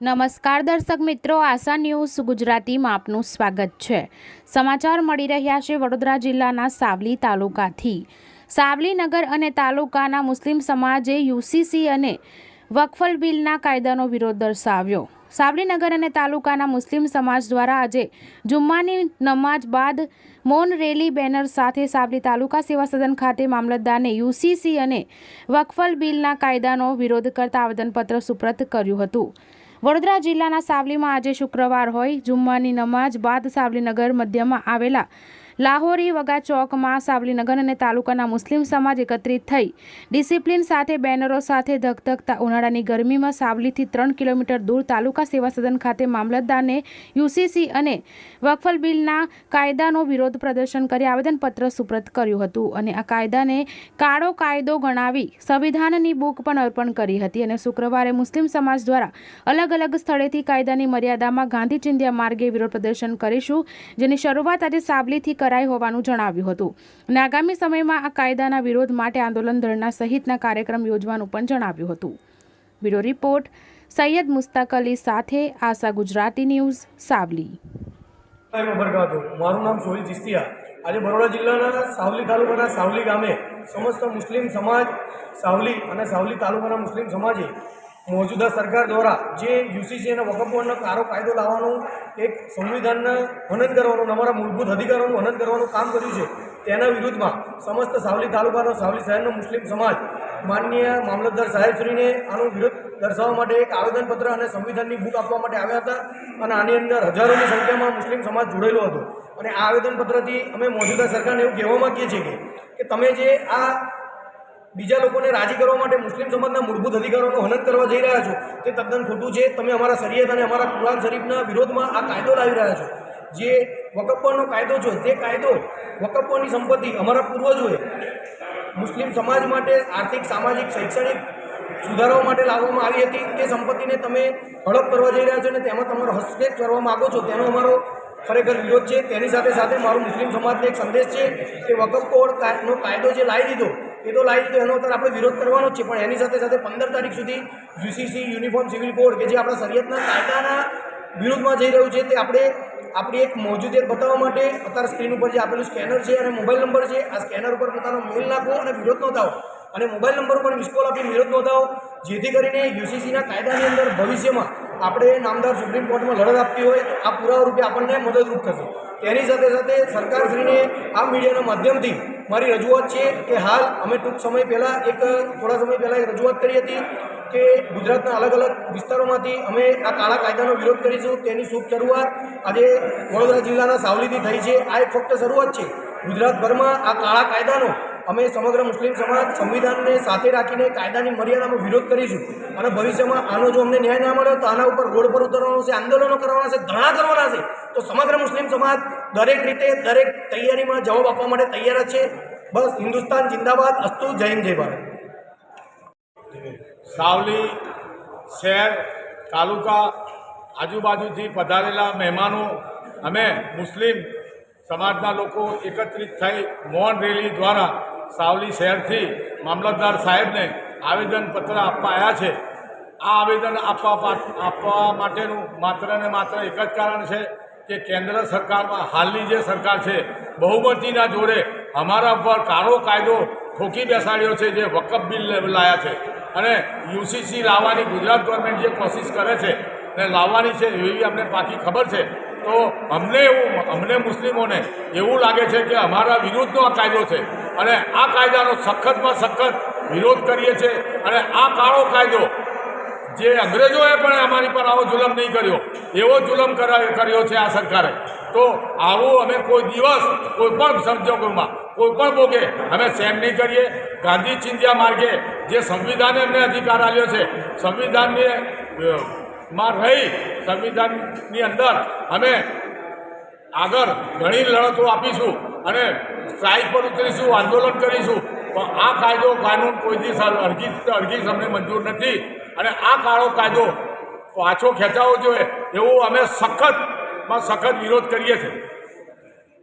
નમસ્કાર દર્શક મિત્રો, આશા ન્યૂઝ ગુજરાતીમાં આપનું સ્વાગત છે. સમાચાર મળી રહ્યા છે વડોદરા જિલ્લાના સાવલી તાલુકાથી. સાવલી નગર અને તાલુકાના મુસ્લિમ સમાજે યુસીસી અને વકફલ બિલના કાયદાનો વિરોધ દર્શાવ્યો. સાવલી નગર અને તાલુકાના મુસ્લિમ સમાજ દ્વારા આજે જુમ્માની નમાજ બાદ મૌન રેલી બેનર સાથે સાવલી તાલુકા સેવા સદન ખાતે મામલતદારને યુસીસી અને વકફલ બિલના કાયદાનો વિરોધ કરતા આવેદનપત્ર સુપ્રત કર્યું હતું. વડોદરા જિલ્લાના સાવલીમાં આજે શુક્રવાર હોય. જુમ્માની નમાજ બાદ સાવલીનગર મધ્યમાં આવેલા લાહોરી વગા ચોકમાં સાવલીનગર અને તાલુકાના મુસ્લિમ સમાજ એકત્રિત થઈ. ડિસિપ્લિન સાથે બેનરો સાથે ધગધગતા ઉનાળાની ગરમીમાં સાવલીથી ત્રણ કિલોમીટર દૂર તાલુકા સેવા સદન ખાતે મામલતદારને યુસીસી અને વકફલ બિલના કાયદાનો વિરોધ પ્રદર્શન કરી આવેદનપત્ર સુપ્રત કર્યું હતું અને આ કાયદાને કાળો કાયદો ગણાવી સંવિધાનની બુક પણ અર્પણ કરી હતી અને શુક્રવારે મુસ્લિમ સમાજ દ્વારા અલગ અલગ સ્થળેથી કાયદાની મર્યાદામાં ગાંધી ચિંધ્યા માર્ગે વિરોધ પ્રદર્શન કરીશું. જેની શરૂઆત આજે સાવલીથી કરાઈ હોવાનું જણાવ્યું હતું. અને આગામી સમયમાં આ કાયદાના વિરોધ માટે આંદોલન ધરણા સહિતના કાર્યક્રમ યોજવાનું પણ જણાવ્યું હતું. બ્યુરો રિપોર્ટ, સૈયદ મુસ્તાક અલી સાથે આશા ગુજરાતી ન્યૂઝ, સાવલી. મારું નામ સોહિલ ચિસ્તિયા. આજે બરોડા જિલ્લાના સાવલી તાલુકાના સાવલી ગામે સમસ્ત મુસ્લિમ સમાજ, સાવલી અને સાવલી તાલુકાના મુસ્લિમ સમાજે મોજૂદા સરકાર દ્વારા જે યુસીસી અને વકફ બોર્ડનો કારો કાયદો લાવવાનું એક સંવિધાનના હનન કરવાનું અમારા મૂળભૂત અધિકારોનું હનન કરવાનું કામ કર્યું છે, તેના વિરુદ્ધમાં સમસ્ત સાવલી તાલુકાનો, સાવલી શહેરનો મુસ્લિમ સમાજ માનનીય મામલતદાર સાહેબશ્રીને આનો વિરોધ દર્શાવવા માટે એક આવેદનપત્ર અને સંવિધાનની બુક આપવા માટે આવ્યા હતા અને આની અંદર હજારોની સંખ્યામાં મુસ્લિમ સમાજ જોડેલો હતો. અને આ આવેદનપત્રથી અમે મોજૂદા સરકારને એવું કહેવા માગીએ છીએ કે તમે જે આ બીજા લોકોને રાજી કરવા માટે મુસ્લિમ સમાજના મૂળભૂત અધિકારોનું હનન કરવા જઈ રહ્યા છો, તે તદ્દન ખોટું છે. તમે અમારા શરીયત અને અમારા કુરાન શરીફના વિરોધમાં આ કાયદો લાવી રહ્યા છો. જે વકફનો કાયદો છે, તે કાયદો વકફોની સંપત્તિ અમારા પૂર્વજોએ મુસ્લિમ સમાજ માટે આર્થિક, સામાજિક, શૈક્ષણિક સુધારાઓ માટે લાવવામાં આવી હતી. તે સંપત્તિને તમે હડપ કરવા જઈ રહ્યા છો અને તેમાં તમારો હસ્તક્ષેપ કરવા માગો છો, તેનો અમારો ખરેખર વિરોધ છે. તેની સાથે સાથે મારો મુસ્લિમ સમાજને એક સંદેશ છે કે વકફ કોડ નો કાયદો જે લાવી દીધો એ તો લાવી તો એનો અત્યારે આપણે વિરોધ કરવાનો જ છે, પણ એની સાથે સાથે પંદર તારીખ સુધી યુસીસી યુનિફોર્મ સિવિલ કોડ કે જે આપણા શરીયતના કાયદાના વિરુદ્ધમાં જઈ રહ્યું છે, તે આપણે આપણી એક મોજૂદિયત બતાવવા માટે અત્યારે સ્ક્રીન ઉપર જે આપેલું સ્કેનર છે અને મોબાઈલ નંબર છે, આ સ્કેનર ઉપર પોતાનો મેલ નાખો અને વિરોધ નોંધાવો. અને મોબાઈલ નંબર ઉપર મિસ કોલ આપી વિરોધ નોંધાવો, જેથી કરીને યુસીસીના કાયદાની અંદર ભવિષ્યમાં આપણે નામદાર સુપ્રીમ કોર્ટમાં લડત આપતી હોય આ પુરાવા રૂપે આપણને મદદરૂપ થશે. તેની સાથે સાથે સરકારશ્રીને આ મીડિયાના માધ્યમથી મારી રજૂઆત છે કે હાલ અમે ટૂંક સમય પહેલાં એક, થોડા સમય પહેલાં એક રજૂઆત કરી હતી કે ગુજરાતના અલગ અલગ વિસ્તારોમાંથી અમે આ કાળા કાયદાનો વિરોધ કરીશું, તેની શુભ શરૂઆત આજે વડોદરા જિલ્લાના સાવલીથી થઈ છે. આ એક ફક્ત શરૂઆત છે. ગુજરાતભરમાં આ કાળા કાયદાનો અમે સમગ્ર મુસ્લિમ સમાજ સંવિધાનને સાથે રાખીને કાયદાની મર્યાદામાં વિરોધ કરીશું અને ભવિષ્યમાં આનો જો અમને ન્યાય ના મળે તો આના ઉપર રોડ પર ઉતરવાનો છે, આંદોલનો કરવાના છે, ધરણા કરવાના છે, તો સમગ્ર મુસ્લિમ સમાજ દરેક રીતે દરેક તૈયારીમાં જવાબ આપવા માટે તૈયાર છે. બસ હિન્દુસ્તાન જિંદાબાદ, અસ્તુ, જય જય ભારત. સાવલી શહેર, તાલુકા, આજુબાજુથી પધારેલા મહેમાનો અમે મુસ્લિમ સમાજના લોકો એકત્રિત થઈ મૌન રેલી દ્વારા સાવલી શહેરથી મામલતદાર સાહેબને આવેદનપત્ર આપવા આવ્યા છે. આ આવેદન આપવા આપવા માટેનું માત્ર ને માત્ર એક જ કારણ છે કે કેન્દ્ર સરકારમાં હાલની જે સરકાર છે, બહુમતીના જોડે અમારા ઉપર કાળો કાયદો ઠોકી બેસાડ્યો છે, જે વકફ બિલ લાયા છે. અને યુસીસી લાવવાની ગુજરાત ગવર્મેન્ટ જે કોશિશ કરે છે, ને લાવવાની છે એવી અમને પાકી ખબર છે, તો અમને એવું, અમને મુસ્લિમોને એવું લાગે છે કે અમારા વિરુદ્ધનો આ કાયદો છે. અને આ કાયદાનો સખતમાં સખત વિરોધ કરીએ છીએ. અને આ કાળો કાયદો જે અંગ્રેજોએ પણ અમારી પર આવો જુલમ નહીં કર્યો, એવો જુલમ કરા- કર્યો છે આ સરકારે. તો આવું અમે કોઈ દિવસ કોઈ પણ સંજોગોમાં, કોઈ પણ ભોગે અમે સેમ નહીં કરીએ. ગાંધી ચિંધ્યા માર્ગે જે સંવિધાને અમને અધિકાર આપ્યો છે, સંવિધાનને માં રહી સંવિધાનની અંદર અમે આગળ ઘણી લડતો આપીશું અને સ્ટ્રાઇક પર ઉતરીશું, આંદોલન કરીશું. પણ આ કાયદો કાનૂન કોઈ દિવસ અરજી અરજી અમને મંજૂર નથી. અને આ કાળો કાયદો પાછો ખેંચાવો જોઈએ. એવો અમે સખતમાં સખત વિરોધ કરીએ છીએ.